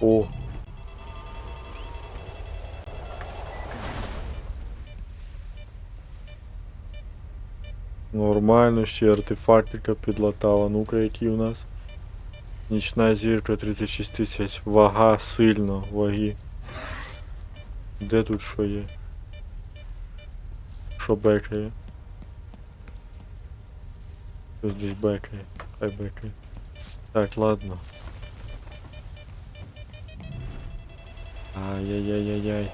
О. Нормально, ще артефактика підлатала. Ну-ка, які у нас? Нічна зірка 36 тисяч. Вага сильно, ваги. Де тут що є? Що бекає? Щось десь бекає. Хай бекає. Так, ладно. Ай-яй-яй-яй-яй.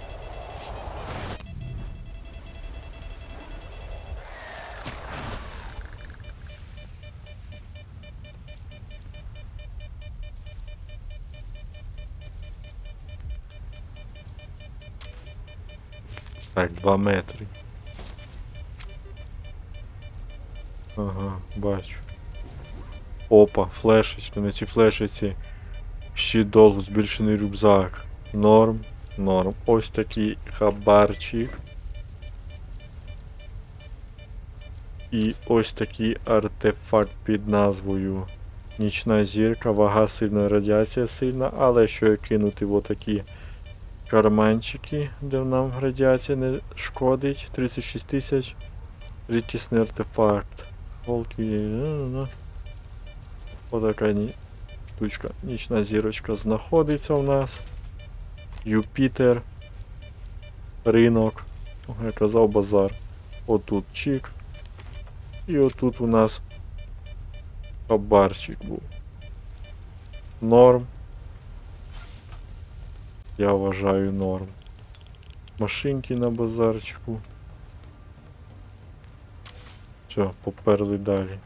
Так, 2 метри. Ага, бачу. Опа, флешечка, на цій флешиці. Щит долу, збільшений рюкзак. Норм, норм. Ось такий хабарчик. І ось такий артефакт під назвою Нічна зірка, вага сильна, радіація сильна, але що я кинути в отакі карманчики, де нам радіація не шкодить. 36 тисяч. Рідкісний артефакт. Волки. Отака штучка. Нічна зірочка знаходиться у нас. Юпітер. Ринок. Я казав базар. Отут чик. І отут у нас хабарчик був. Норм. Я вважаю норм. Машинки на базарчику. Все, поперли далі.